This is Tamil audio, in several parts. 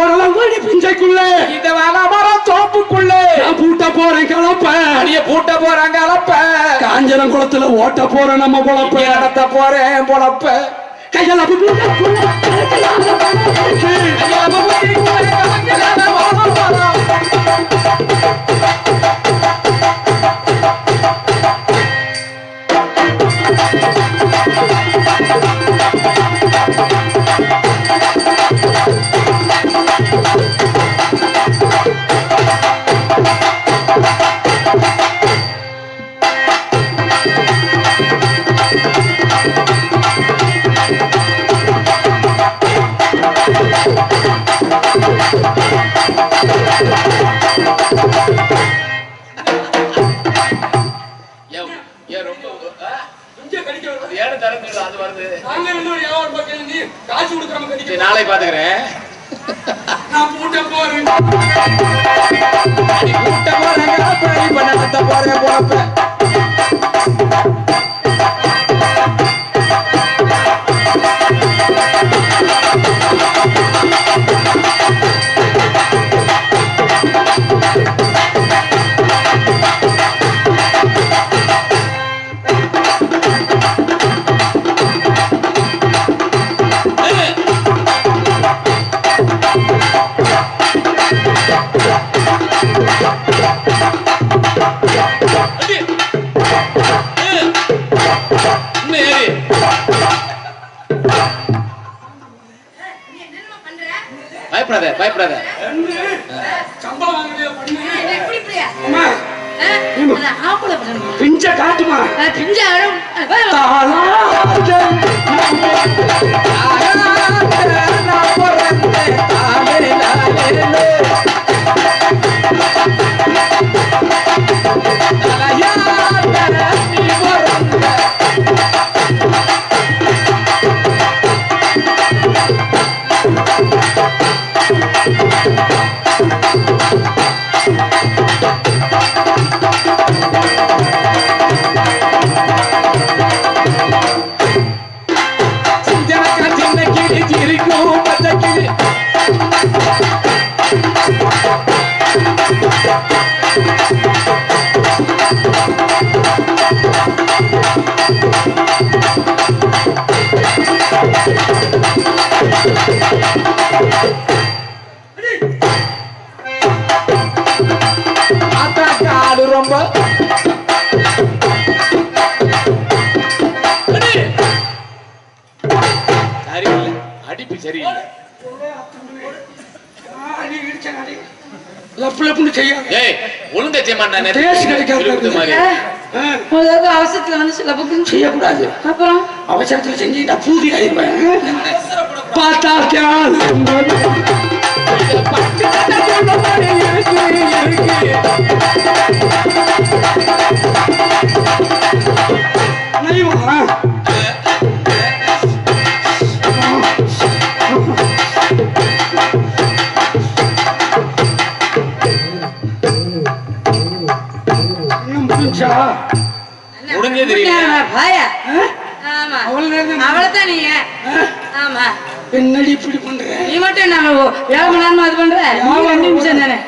போறலாம் ஓடி பிஞ்சைக்குள்ள. இந்த வேலை மரம் தோப்புக்குள்ள நான் பூட்ட போறேன் கலப்ப. அடிய பூட்ட போறாங்க அளப்ப காஞ்சனம் குளத்துல ஓட்ட போறேன் நம்ம பொழப்ப. இங்க நடத்த போறேன் பொழப்ப. கையால பூட்ட போறேன் பசங்க. பிஞ்ச காட்டுமா பிஞ்ச அழகு. சரியில்லை. லப்பு லப்புன்னு செய்யாத. ஏய் ஒழுங்கா செய்ய மாட்டானே டேஸ்ட் கிடைக்காது. மாதிரி முதல்ல அவசரத்துல வந்து அப்புறம் அவசரத்துல பூதி பார்த்தா தியான் இருக்கு, இருக்கு. முடிஞ்சே தெரியல பாயா? ஆமா. அவ்வளவு நேரம் அவளைத்தான் நீங்க? ஆமா. என்னடி இப்படி பண்ற? நீ மட்டும் நம்ம ஏழு மணி நேரமா அது பண்ற? ரெண்டு நிமிஷம் தானே.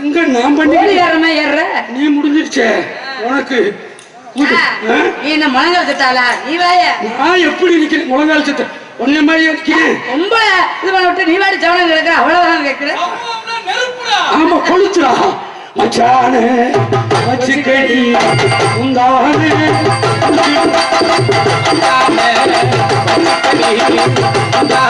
எங்க நான் பண்ணி ஏறமா ஏறுற? நீ முடிஞ்சிருச்சே. உனக்கு? நீ என்ன முழங்க வச்சுட்டாளா நீ வாய. நான் எப்படி நிக்கிறேன்? முழங்கால் சத்த உன்ன மாதிரி நிக்கிறேன் ரொம்ப இது பண்ண விட்டு நீ வாடி ஜவனம் கிடக்குற? அவ்வளவுதான் கேட்குற ஆமா கொளுத்துறா மச்சானே வச்சுக்கடி உந்தானே அதானே.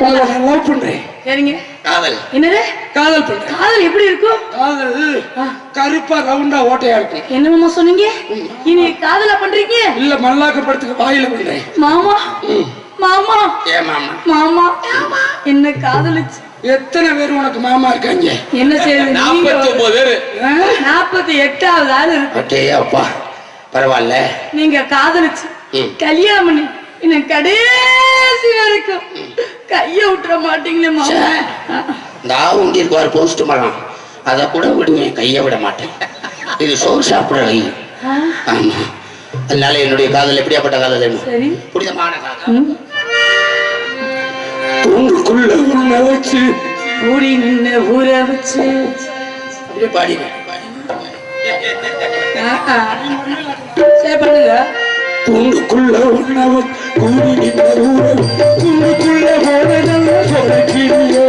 உங்களை நான் லவ் பண்றேன். சரிங்க காதல். என்னது? காதல் பண்றேன். காதல் எப்படி இருக்கும்? காதல். கருப்பா ரவுண்டா ஓட்டையா இருக்கும். என்ன மாமா சொன்னீங்க? இனி காதலா பண்றீங்க? இல்ல மல்லாக்கப்படுத்துக்கு வாயில பண்றேன் மாமா. மாமா. ஏன் மாமா. மாமா. என்ன காதலிச்சு? எத்தனை பேர் உனக்கு மாமா இருக்காங்க? என்ன செய்யுது நாற்பத்தி ஒன்பது பேரு? நாற்பத்தி எட்டாவது ஆள். இருக்கு அப்பா. பரவாயில்ல. நீங்க காதலிச்சு. கல்யாணம் பண்ணி. இன்னும் கடைசி வரைக்கும் கைய விட்டுற மாட்டீங்களே மாமா. இந்த ஆவுண்டி இருக்குவார் போஸ்ட் மரம். அதை கூட விடுவேன் கையை விட மாட்டேன். இது சோறு சாப்பிடுற கை. ஆமா. அதனால என்னுடைய காதல் எப்படியாப்பட்ட காதல் வேணும் சரி. புனிதமான காதல். ம். தூண்டுக்குள்ள உன்னை வச்சு ஊடி நின்னு ஊற வச்சு. அப்படியே ஆ. சரி பண்ணுங்க. தூண்டுக்குள்ள உன்னை வச்சு கூடி நின்ற ஊரல் தூண்டுக்குள்ள போனதல்ல சொல்லிக்கிறியே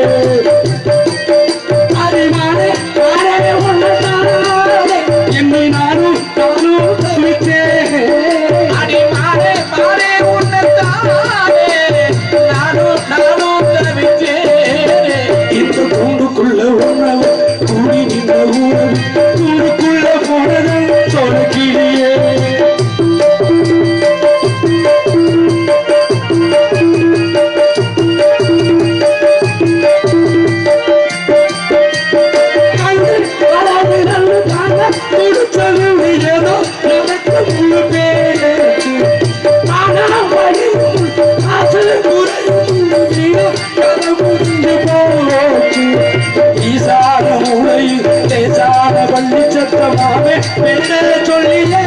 பள்ளி சத்தமாவே பெண்ணே சொல்லியே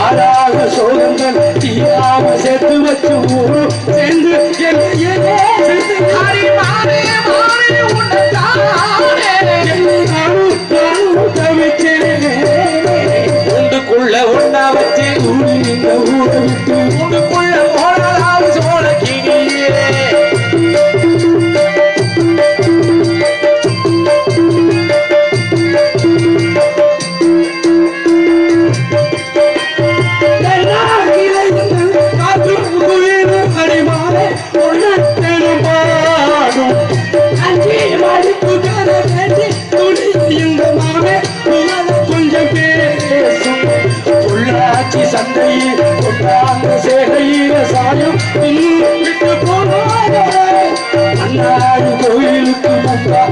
ஆறாக சோகங்கள் தீராம சேர்த்து வச்சு ஊரும். சந்தையில் கொண்டாந்த சேகையில சாயம் விட்டு போனாரே. அண்ணாடி கோயிலுக்கு முன்பாக